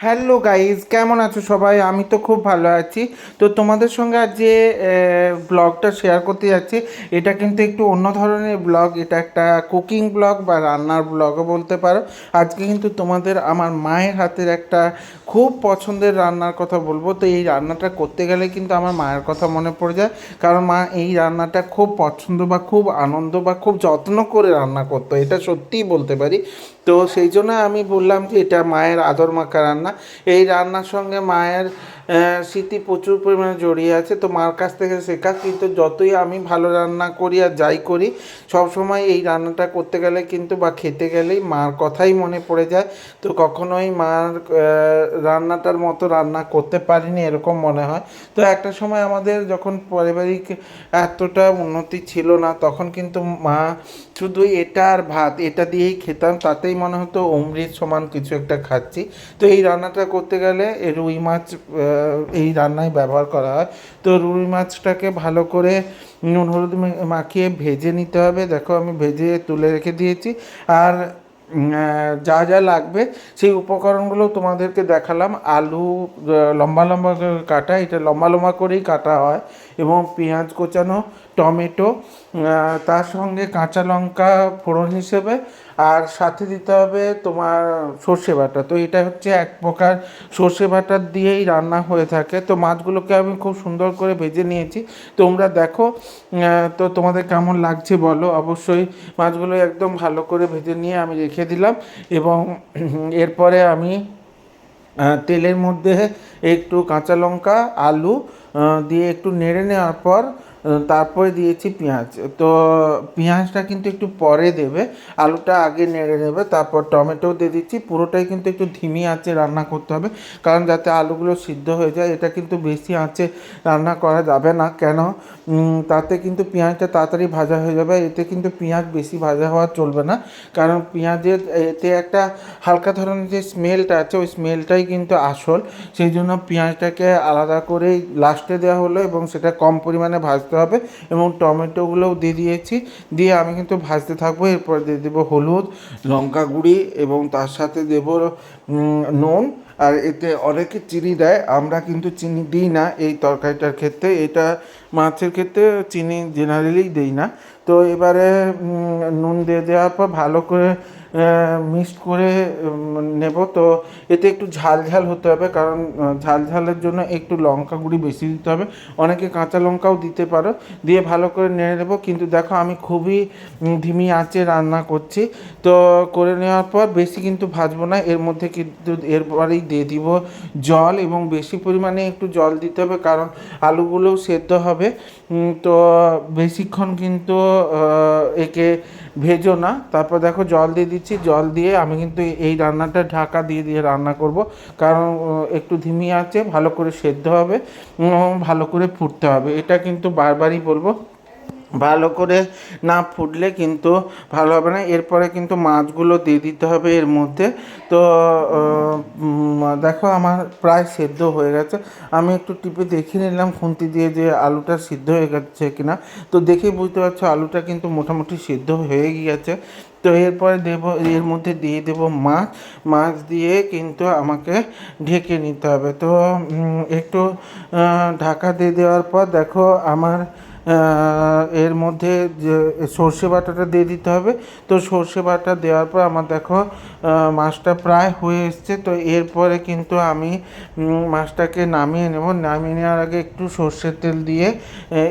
Hello guys কেমন আছো সবাই? আমি তো খুব ভালো আছি। তো তোমাদের সঙ্গে আজ যে ব্লগটা শেয়ার করতে যাচ্ছি। এটা কিন্তু একটু অন্য ধরনের ব্লগ এটা একটা কুকিং ব্লগ বা রান্নার ব্লগও বলতে পারো। আজকে কিন্তু তোমাদের আমার মায়ের হাতের একটা খুব পছন্দের রান্নার কথা বলব। তো এই রান্নাটা করতে গেলে কিন্তু আমার মায়ের কথা মনে পড়ে যায়। কারণ মা এই রান্নাটা খুব পছন্দ বা খুব আনন্দ বা খুব যত্ন করে রান্না করতো। এটা সত্যিই বলতে পারি। তো সেই জন্য আমি বললাম যে এটা মায়ের আদর মাখা রান্না। এই রান্নার সঙ্গে মায়ের স্মৃতি প্রচুর পরিমাণে জড়িয়ে আছে, তো মার কাছ থেকে শেখা। কিন্তু যতই আমি ভালো রান্না করি আর যাই করি, সবসময় এই রান্নাটা করতে গেলে কিন্তু বা খেতে গেলেই মার কথাই মনে পড়ে যায়। তো কখনোই মার রান্নাটার মতো রান্না করতে পারিনি এরকম মনে হয়। তো একটা সময় আমাদের যখন পারিবারিক এতটা উন্নতি ছিল না, তখন কিন্তু মা শুধু এটা আর ভাত, এটা দিয়েই খেতাম, তাতেই মনে হতো অমৃত সমান কিছু একটা খাচ্ছি। তো এই রান্নাটা করতে গেলে রুই মাছ এই রান্নায় ব্যবহার করা হয়। তো রুই মাছটাকে ভালো করে নুন, হলুদ মাখিয়ে ভেজে নিতে হবে। দেখো আমি ভেজে তুলে রেখে দিয়েছি। আর যা যা লাগবে, সেই উপকরণগুলো তোমাদেরকে দেখালাম। আলু লম্বা লম্বা কাটা, এটা লম্বা লম্বা করেই কাটা হয় এবং পেঁয়াজ কোচানো, টমেটো তার সঙ্গে কাঁচা লঙ্কা ফোড়ন হিসেবে, আর সাথে দিতে হবে তোমার সর্ষে বাটা। তো এটা হচ্ছে এক প্রকার সর্ষে বাটা দিয়েই রান্না হয়ে থাকে। তো মাছগুলোকে আমি খুব সুন্দর করে ভেজে নিয়েছি। তোমরা দেখো তো তোমাদের কেমন লাগছে বলো। অবশ্যই মাছগুলো একদম ভালো করে ভেজে নিয়ে আমি রেখে দিলাম এবং এরপরে আমি তেলের মধ্যে একটু কাঁচা লঙ্কা, আলু দিয়ে একটু নেড়ে নেওয়ার পর তারপরে দিয়েছি পেঁয়াজ। তো পেঁয়াজটা কিন্তু একটু পরে দেবে, আলুটা আগে নেড়ে নেবে, তারপর টমেটো দিয়ে দিচ্ছি। পুরোটাই কিন্তু একটু ধিমি আঁচে রান্না করতে হবে, কারণ যাতে আলুগুলো সিদ্ধ হয়ে যায়, এটা কিন্তু বেশি আঁচে রান্না করা যাবে না। কেন? তাতে কিন্তু পেঁয়াজটা তাড়াতাড়ি ভাজা হয়ে যাবে, এতে কিন্তু পেঁয়াজ বেশি ভাজা হওয়া চলবে না। কারণ পেঁয়াজের, এতে একটা হালকা ধরনের যে স্মেলটা আছে, ওই স্মেলটাই কিন্তু আসল। সেই জন্য পেঁয়াজটাকে আলাদা করে লাস্টে দেওয়া হলো এবং সেটা কম পরিমাণে ভাজতে হবে এবং টমেটোগুলোও দিয়ে দিয়েছি। দিয়ে আমি কিন্তু ভাজতে থাকব, এরপর দিয়ে দেবো হলুদ, লঙ্কা গুঁড়ি এবং তার সাথে দেবো নুন। আর এতে অনেকে চিনি দেয়, আমরা কিন্তু চিনি দিই না এই তরকারিটার ক্ষেত্রে। এটা মাছের ক্ষেত্রে চিনি জেনারেলি দিই না। তো এবারে নুন দিয়ে দেওয়ার পর ভালো করে মিক্সড করে নেব। তো এতে একটু ঝাল ঝাল হতে হবে, কারণ ঝাল ঝালের জন্য একটু লঙ্কা গুঁড়ি বেশি দিতে হবে। অনেকে কাঁচা লঙ্কাও দিতে পারো, দিয়ে ভালো করে নেড়ে নেব। কিন্তু দেখো, আমি খুবই ধিমি আঁচে রান্না করছি। তো করে নেওয়ার পর বেশি কিন্তু ভাজবো না, এর মধ্যে কিন্তু এরপরেই দিয়ে দিব জল, এবং বেশি পরিমাণে একটু জল দিতে হবে, কারণ আলুগুলোও সেদ্ধ হবে। তো বেশিক্ষণ কিন্তু একে ভেজো না। তারপর দেখো জল দিয়ে দিচ্ছি। জল দিয়ে আমি কিন্তু এই রান্নাটা ঢাকা দিয়ে দিয়ে রান্না করব। কারণ একটু ধিমি আছে, ভালো করে সেদ্ধ হবে ভালো করে ফুটতে হবে। এটা কিন্তু বারবারই বলব। ভালো করে না ফুটলে কিন্তু ভালো হবে না। এরপরে কিন্তু মাছগুলো দিয়ে দিতে হবে এর মধ্যে। তো দেখো আমার প্রায় সেদ্ধ হয়ে গেছে। আমি একটু টিপে দেখে নিলাম খুন্তি দিয়ে যে আলুটা সিদ্ধ হয়ে গেছে কিনা। তো দেখেই বুঝতে পারছ আলুটা কিন্তু মোটামুটি সিদ্ধ হয়ে গিয়েছে। তো এরপরে দেব, এর মধ্যে দিয়ে দেব মাছ। মাছ দিয়ে কিন্তু আমাকে ঢেকে নিতে হবে। তো একটু ঢাকা দিয়ে দেওয়ার পর দেখো আমার এর মধ্যে যে সর্ষে বাটাটা দিয়ে দিতে হবে। তো সর্ষে বাটা দেওয়ার পর আমার দেখো মাছটা প্রায় হয়ে এসছে। তো এরপরে কিন্তু আমি মাছটাকে নামিয়ে নেব। নামিয়ে নেওয়ার আগে একটু সর্ষের তেল দিয়ে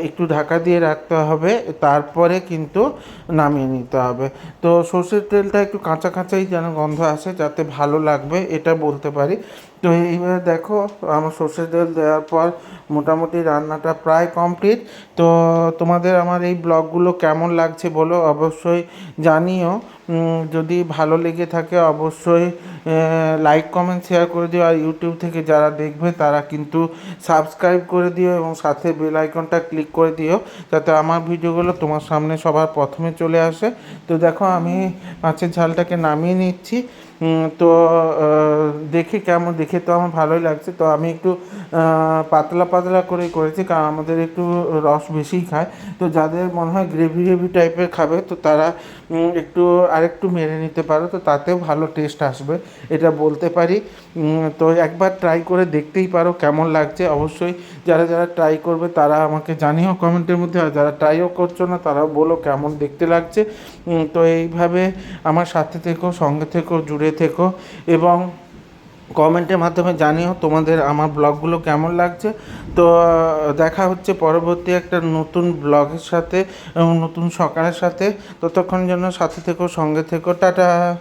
একটু ঢাকা দিয়ে রাখতে হবে। তারপরে কিন্তু নামিয়ে নিতে হবে। তো সর্ষের তেলটা একটু কাঁচা কাঁচাই যেন গন্ধ আসে, যাতে ভালো লাগবে, এটা বলতে পারি। তো এইবারে দেখো, আমার সর্ষের তেল দেওয়ার পর মোটামুটি রান্নাটা প্রায় কমপ্লিট তো তোমাদের আমার এই ব্লগগুলো কেমন লাগছে বলো অবশ্যই জানিও। যদি ভালো লেগে থাকে অবশ্যই লাইক কমেন্ট শেয়ার করে দিও। আর ইউটিউব থেকে যারা দেখবে তারা কিন্তু সাবস্ক্রাইব করে দিও এবং সাথে বেল আইকনটা ক্লিক করে দিও যাতে আমার ভিডিওগুলো তোমার সামনে সবার প্রথমে চলে আসে। তো দেখো আমি মাছের ঝালটাকে নামিয়ে নিচ্ছি। তো দেখে কেমন, দেখে তো আমার ভালোই লাগছে। তো আমি একটু পাতলা পাতলা করে করেছি, কারণ আমাদের একটু রস বেশিই খায়। তো যাদের মনে হয় গ্রেভি গ্রেভি টাইপের খাবে, তো তারা একটু আরেকটু মেরে নিতে পারো, তো তাতেও ভালো টেস্ট আসবে। এটা বলতে পারি তো একবার ট্রাই করে দেখতেই পারো কেমন লাগছে। অবশ্যই যারা যারা ট্রাই করবে তারা আমাকে জানিও কমেন্টের মধ্যে, আর যারা ট্রাইও করছ না তারাও বলো কেমন দেখতে লাগছে। তো এইভাবে আমার সাথে থেকো, সঙ্গে থেকো, জুড়ে থেকো, এবং কমেন্টের মাধ্যমে জানিও তোমাদের আমার ব্লগগুলো কেমন লাগছে। তো, দেখা হচ্ছে পরবর্তী একটা নতুন ব্লগের সাথে এবং নতুন সকালের সাথে। ততক্ষণ জন্য সাথে থেকো, সঙ্গে থেকো, টাটা।